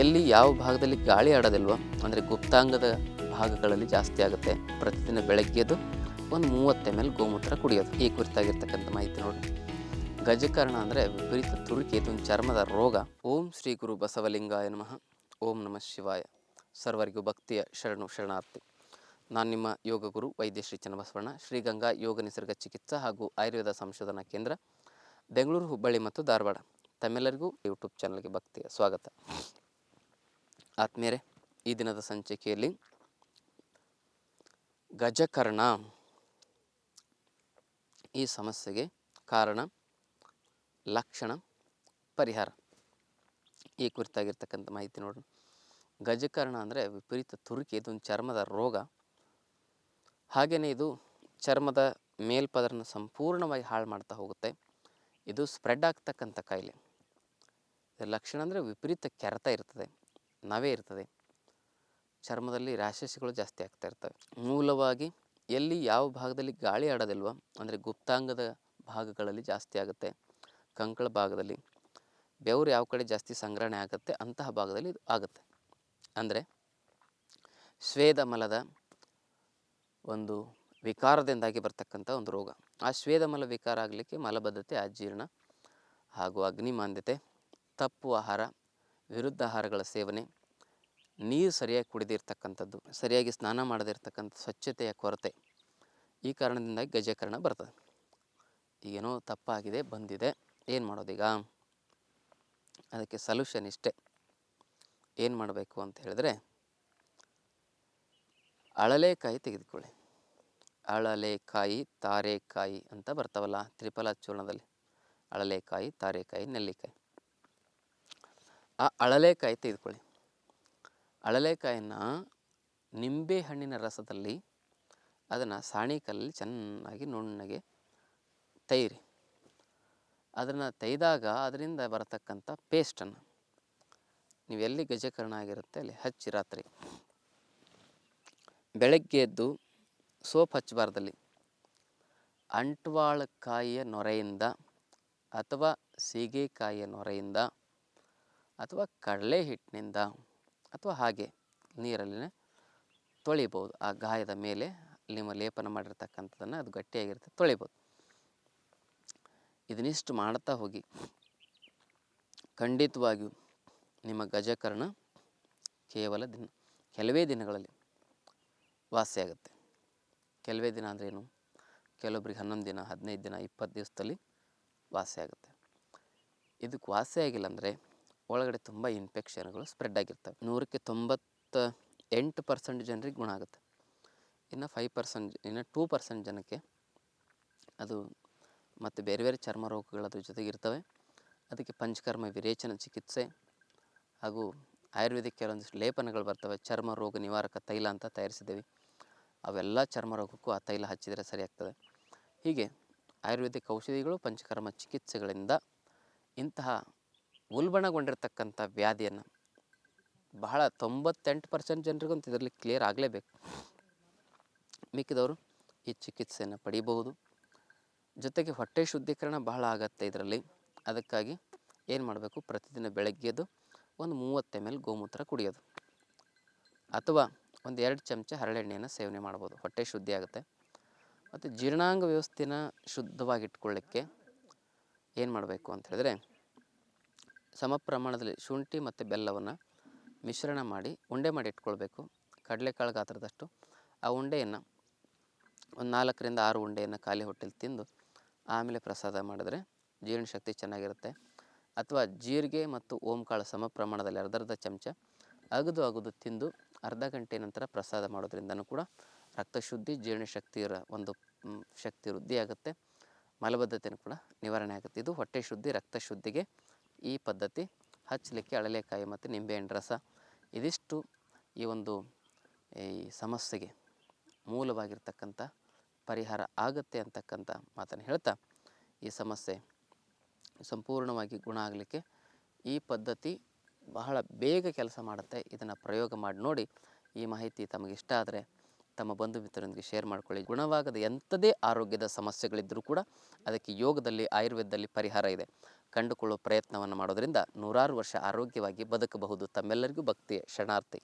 ಎಲ್ಲಿ ಯಾವ ಭಾಗದಲ್ಲಿ ಗಾಳಿ ಆಡೋದಿಲ್ವೋ, ಅಂದರೆ ಗುಪ್ತಾಂಗದ ಭಾಗಗಳಲ್ಲಿ ಜಾಸ್ತಿ ಆಗುತ್ತೆ. ಪ್ರತಿದಿನ ಬೆಳಗ್ಗೆದು ಒಂದು ಮೂವತ್ತು ಎಂ ಎಲ್ ಗೋಮೂತ್ರ ಕುಡಿಯೋದು. ಈ ಕುರಿತಾಗಿರ್ತಕ್ಕಂಥ ಮಾಹಿತಿ ನೋಡಿ. ಗಜಕರ್ಣ ಅಂದರೆ ವಿಪರೀತ ತುರುಕಿ ಇದೊಂದು ಚರ್ಮದ ರೋಗ. ಓಂ ಶ್ರೀ ಗುರು ಬಸವಲಿಂಗಾಯ ನಮಃ. ಓಂ ನಮಃ ಶಿವಾಯ. ಸರ್ವರಿಗೂ ಭಕ್ತಿಯ ಶರಣು ಶರಣಾರ್ಥಿ. ನಾನು ನಿಮ್ಮ ಯೋಗ ಗುರು ವೈದ್ಯ ಶ್ರೀ ಚನ್ನಬಸವಣ್ಣ. ಶ್ರೀಗಂಗಾ ಯೋಗ ನಿಸರ್ಗ ಚಿಕಿತ್ಸಾ ಹಾಗೂ ಆಯುರ್ವೇದ ಸಂಶೋಧನಾ ಕೇಂದ್ರ, ಬೆಂಗಳೂರು ಹುಬ್ಬಳ್ಳಿ ಮತ್ತು ಧಾರವಾಡ. ತಮ್ಮೆಲ್ಲರಿಗೂ ಯೂಟ್ಯೂಬ್ ಚಾನಲ್ಗೆ ಭಕ್ತಿಯ ಸ್ವಾಗತ. ಆತ್ಮೀಯರೇ, ಈ ದಿನದ ಸಂಚಿಕೆಯಲ್ಲಿ ಗಜಕರ್ಣ ಈ ಸಮಸ್ಯೆಗೆ ಕಾರಣ, ಲಕ್ಷಣ, ಪರಿಹಾರ. ಈ ಕುರಿತಾಗಿರ್ತಕ್ಕಂಥ ಮಾಹಿತಿ ನೋಡೋಣ. ಗಜಕರ್ಣ ಅಂದರೆ ವಿಪರೀತ ತುರುಕಿ ಇದೊಂದು ಚರ್ಮದ ರೋಗ. ಹಾಗೆಯೇ ಇದು ಚರ್ಮದ ಮೇಲ್ಪದರನ್ನು ಸಂಪೂರ್ಣವಾಗಿ ಹಾಳು ಮಾಡ್ತಾ ಹೋಗುತ್ತೆ. ಇದು ಸ್ಪ್ರೆಡ್ ಆಗ್ತಕ್ಕಂಥ ಕಾಯಿಲೆ. ಲಕ್ಷಣ ಅಂದರೆ ವಿಪರೀತ ಕೆರೆತ ಇರ್ತದೆ. ನವೆ ಇರ್ತದೆ. ಚರ್ಮದಲ್ಲಿ ರ್ಯಾಷಸ್ಗಳು ಜಾಸ್ತಿ ಆಗ್ತಾ ಇರ್ತವೆ. ಮೂಲವಾಗಿ ಎಲ್ಲಿ ಯಾವ ಭಾಗದಲ್ಲಿ ಗಾಳಿ ಆಡೋದಿಲ್ವೋ, ಅಂದರೆ ಗುಪ್ತಾಂಗದ ಭಾಗಗಳಲ್ಲಿ ಜಾಸ್ತಿ ಆಗುತ್ತೆ, ಕಂಕಳ ಭಾಗದಲ್ಲಿ, ಬೆವರು ಯಾವ ಕಡೆ ಜಾಸ್ತಿ ಸಂಗ್ರಹಣೆ ಆಗುತ್ತೆ, ಅಂತಹ ಭಾಗದಲ್ಲಿ ಆಗುತ್ತೆ. ಅಂದರೆ ಸ್ವೇದ ಮಲದ ಒಂದು ವಿಕಾರದಿಂದಾಗಿ ಬರ್ತಕ್ಕಂಥ ಒಂದು ರೋಗ. ಆ ಸ್ವೇದಮಲ ವಿಕಾರ ಆಗಲಿಕ್ಕೆ ಮಲಬದ್ಧತೆ ಅಜೀರ್ಣ ಹಾಗೂ ಅಗ್ನಿಮಾಂದ್ಯತೆ, ತಪ್ಪು ಆಹಾರ ವಿರುದ್ಧ ಆಹಾರಗಳ ಸೇವನೆ, ನೀರು ಸರಿಯಾಗಿ ಕುಡಿದಿರ್ತಕ್ಕಂಥದ್ದು, ಸರಿಯಾಗಿ ಸ್ನಾನ ಮಾಡದಿರ್ತಕ್ಕಂಥ ಸ್ವಚ್ಛತೆಯ ಕೊರತೆ, ಈ ಕಾರಣದಿಂದಾಗಿ ಗಜಕರಣ ಬರ್ತದೆ. ಈಗೇನೋ ತಪ್ಪಾಗಿದೆ, ಬಂದಿದೆ, ಏನು ಮಾಡೋದೀಗ? ಅದಕ್ಕೆ ಸೊಲ್ಯೂಷನ್ ಇಷ್ಟೇ. ಏನು ಮಾಡಬೇಕು ಅಂತ ಹೇಳಿದ್ರೆ, ಅಳಲೆಕಾಯಿ ತೆಗೆದುಕೊಳ್ಳಿ. ಅಳಲೆಕಾಯಿ, ತಾರೆಕಾಯಿ ಅಂತ ಬರ್ತಾವಲ್ಲ, ತ್ರಿಫಲ ಚೂರ್ಣದಲ್ಲಿ. ಅಳಲೆಕಾಯಿ, ತಾರೆಕಾಯಿ, ನೆಲ್ಲಿಕಾಯಿ. ಆ ಅಳಲೆಕಾಯಿ ತೆಗೆದುಕೊಳ್ಳಿ. ಅಳಲೆಕಾಯಿನ ನಿಂಬೆ ಹಣ್ಣಿನ ರಸದಲ್ಲಿ ಅದನ್ನು ಸಾಣಿಕಲ್ಲಲ್ಲಿ ಚೆನ್ನಾಗಿ ನುಣ್ಣಗೆ ತೈರಿ. ಅದನ್ನು ತೆಯ್ದಾಗ ಅದರಿಂದ ಬರತಕ್ಕಂಥ ಪೇಸ್ಟನ್ನು ನೀವು ಎಲ್ಲಿ ಗಜಕರ್ಣ ಆಗಿರುತ್ತೆ ಅಲ್ಲಿ ಹಚ್ಚಿ ರಾತ್ರಿ. ಬೆಳಗ್ಗೆ ಎದ್ದು ಸೋಪ್ ಹಚ್ಚಬಾರ್ದಲ್ಲಿ. ಅಂಟ್ವಾಳಕಾಯಿಯ ನೊರೆಯಿಂದ ಅಥವಾ ಸೀಗೆಕಾಯಿಯ ನೊರೆಯಿಂದ ಅಥವಾ ಕಡಲೆ ಹಿಟ್ಟಿನಿಂದ ಅಥವಾ ಹಾಗೆ ನೀರಲ್ಲಿನೇ ತೊಳಿಬೋದು. ಆ ಗಾಯದ ಮೇಲೆ ನಿಮ್ಮ ಲೇಪನ ಮಾಡಿರ್ತಕ್ಕಂಥದ್ದನ್ನು ಅದು ಗಟ್ಟಿಯಾಗಿರುತ್ತೆ, ತೊಳಿಬೋದು. ಇದನ್ನಿಷ್ಟು ಮಾಡ್ತಾ ಹೋಗಿ. ಖಂಡಿತವಾಗಿಯೂ ನಿಮ್ಮ ಗಜಕರ್ಣ ಕೇವಲ ದಿನ, ಕೆಲವೇ ದಿನಗಳಲ್ಲಿ ವಾಸಿಯಾಗುತ್ತೆ. ಕೆಲವೇ ದಿನ ಅಂದ್ರೇನು ಕೆಲವೊಬ್ರಿಗೆ ಹನ್ನೊಂದು ದಿನ, ಹದಿನೈದು ದಿನ, ಇಪ್ಪತ್ತು ದಿವಸದಲ್ಲಿ ವಾಸಿಯಾಗುತ್ತೆ. ಇದಕ್ಕೆ ವಾಸಿಯಾಗಿಲ್ಲ ಅಂದರೆ ಒಳಗಡೆ ತುಂಬ ಇನ್ಫೆಕ್ಷನ್ಗಳು ಸ್ಪ್ರೆಡ್ ಆಗಿರ್ತವೆ. ನೂರಕ್ಕೆ ತೊಂಬತ್ತ ಎಂಟು ಪರ್ಸೆಂಟ್ ಜನರಿಗೆ ಗುಣ ಆಗುತ್ತೆ. ಇನ್ನು ಫೈವ್ ಪರ್ಸೆಂಟ್ ಇನ್ನು ಟೂ ಪರ್ಸೆಂಟ್ ಜನಕ್ಕೆ ಅದು ಮತ್ತು ಬೇರೆ ಬೇರೆ ಚರ್ಮ ರೋಗಗಳು ಜೊತೆಗೆ ಇರ್ತವೆ. ಅದಕ್ಕೆ ಪಂಚಕರ್ಮ ವಿರೇಚನ ಚಿಕಿತ್ಸೆ ಹಾಗೂ ಆಯುರ್ವೇದಿಕ್ ಕೆಲವೊಂದಿಷ್ಟು ಲೇಪನಗಳು ಬರ್ತವೆ. ಚರ್ಮ ರೋಗ ನಿವಾರಕ ತೈಲ ಅಂತ ತಯಾರಿಸಿದ್ದೇವೆ. ಅವೆಲ್ಲ ಚರ್ಮ ರೋಗಕ್ಕೂ ಆ ತೈಲ ಹಚ್ಚಿದರೆ ಸರಿಯಾಗ್ತದೆ ಹೀಗೆ ಆಯುರ್ವೇದಿಕ್ ಔಷಧಿಗಳು ಪಂಚಕರ್ಮ ಚಿಕಿತ್ಸೆಗಳಿಂದ ಇಂತಹ ಉಲ್ಬಣಗೊಂಡಿರ್ತಕ್ಕಂಥ ವ್ಯಾಧಿಯನ್ನು ಬಹಳ ತೊಂಬತ್ತೆಂಟು ಪರ್ಸೆಂಟ್ ಜನರಿಗಂತೂ ಇದರಲ್ಲಿ ಕ್ಲಿಯರ್ ಆಗಲೇಬೇಕು. ಮಿಕ್ಕಿದವರು ಈ ಚಿಕಿತ್ಸೆಯನ್ನು ಪಡೀಬಹುದು. ಜೊತೆಗೆ ಹೊಟ್ಟೆ ಶುದ್ಧೀಕರಣ ಬಹಳ ಆಗತ್ತೆ ಇದರಲ್ಲಿ. ಅದಕ್ಕಾಗಿ ಏನು ಮಾಡಬೇಕು? ಪ್ರತಿದಿನ ಬೆಳಗ್ಗೆದು ಒಂದು ಮೂವತ್ತು ಎಂ ಎಲ್ ಗೋಮೂತ್ರ ಕುಡಿಯೋದು. ಅಥವಾ ಒಂದು ಎರಡು ಚಮಚ ಹರಳೆಣ್ಣೆಯನ್ನು ಸೇವನೆ ಮಾಡ್ಬೋದು. ಹೊಟ್ಟೆ ಶುದ್ಧಿ ಆಗುತ್ತೆ. ಮತ್ತು ಜೀರ್ಣಾಂಗ ವ್ಯವಸ್ಥೆನ ಶುದ್ಧವಾಗಿಟ್ಕೊಳ್ಳಿಕ್ಕೆ ಏನು ಮಾಡಬೇಕು ಅಂತ ಹೇಳಿದ್ರೆ ಸಮ ಪ್ರಮಾಣದಲ್ಲಿ ಶುಂಠಿ ಮತ್ತು ಬೆಲ್ಲವನ್ನು ಮಿಶ್ರಣ ಮಾಡಿ ಉಂಡೆ ಮಾಡಿ ಇಟ್ಕೊಳ್ಬೇಕು. ಕಡಲೆಕಾಳು ಗಾತ್ರದಷ್ಟು. ಆ ಉಂಡೆಯನ್ನು ಒಂದು ನಾಲ್ಕರಿಂದ ಆರು ಉಂಡೆಯನ್ನು ಖಾಲಿ ಹೊಟ್ಟೆಲಿ ತಿಂದು ಆಮೇಲೆ ಪ್ರಸಾದ ಮಾಡಿದ್ರೆ ಜೀರ್ಣಶಕ್ತಿ ಚೆನ್ನಾಗಿರುತ್ತೆ. ಅಥವಾ ಜೀರಿಗೆ ಮತ್ತು ಓಂಕಾಳು ಸಮ ಪ್ರಮಾಣದಲ್ಲಿ ಅರ್ಧರ್ಧ ಚಮಚ ಅಗದು ಅಗದು ತಿಂದು ಅರ್ಧ ಗಂಟೆ ನಂತರ ಪ್ರಸಾದ ಮಾಡೋದ್ರಿಂದನೂ ಕೂಡ ರಕ್ತಶುದ್ಧಿ ಜೀರ್ಣಶಕ್ತಿಯ ಒಂದು ಮ್, ಶಕ್ತಿ ವೃದ್ಧಿಯಾಗುತ್ತೆ. ಮಲಬದ್ಧತೆಯೂ ಕೂಡ ನಿವಾರಣೆ ಆಗುತ್ತೆ. ಇದು ಹೊಟ್ಟೆ ಶುದ್ಧಿ ರಕ್ತ ಶುದ್ಧಿಗೆ ಈ ಪದ್ಧತಿ ಹಚ್ಚಲಿಕ್ಕೆ ಅಳಲೆಕಾಯಿ ಮತ್ತು ನಿಂಬೆಹಣ್ಣು ರಸ ಇದಿಷ್ಟು ಈ ಒಂದು, ಈ ಸಮಸ್ಯೆಗೆ ಮೂಲವಾಗಿರ್ತಕ್ಕಂಥ ಪರಿಹಾರ ಆಗುತ್ತೆ ಅಂತಕ್ಕಂಥ ಮಾತನ್ನು ಹೇಳ್ತಾ ಈ ಸಮಸ್ಯೆ ಸಂಪೂರ್ಣವಾಗಿ ಗುಣ ಆಗಲಿಕ್ಕೆ ಈ ಪದ್ಧತಿ ಬಹಳ ಬೇಗ ಕೆಲಸ ಮಾಡುತ್ತೆ. ಇದನ್ನು ಪ್ರಯೋಗ ಮಾಡಿ ನೋಡಿ ಈ ಮಾಹಿತಿ ತಮಗಿಷ್ಟ ಆದರೆ ತಮ್ಮ ಬಂಧು ಮಿತ್ರರೊಂದಿಗೆ ಶೇರ್ ಮಾಡ್ಕೊಳ್ಳಿ. ಗುಣವಾಗದ ಎಂಥದೇ ಆರೋಗ್ಯದ ಸಮಸ್ಯೆಗಳಿದ್ದರೂ ಕೂಡ ಅದಕ್ಕೆ ಯೋಗದಲ್ಲಿ, ಆಯುರ್ವೇದದಲ್ಲಿ ಪರಿಹಾರ ಇದೆ. ಕಂಡುಕೊಳ್ಳುವ ಪ್ರಯತ್ನವನ್ನು ಮಾಡೋದರಿಂದ ನೂರಾರು ವರ್ಷ ಆರೋಗ್ಯವಾಗಿ ಬದುಕಬಹುದು. ತಮ್ಮೆಲ್ಲರಿಗೂ ಭಕ್ತಿಯ, ಶರಣಾರ್ಥಿ.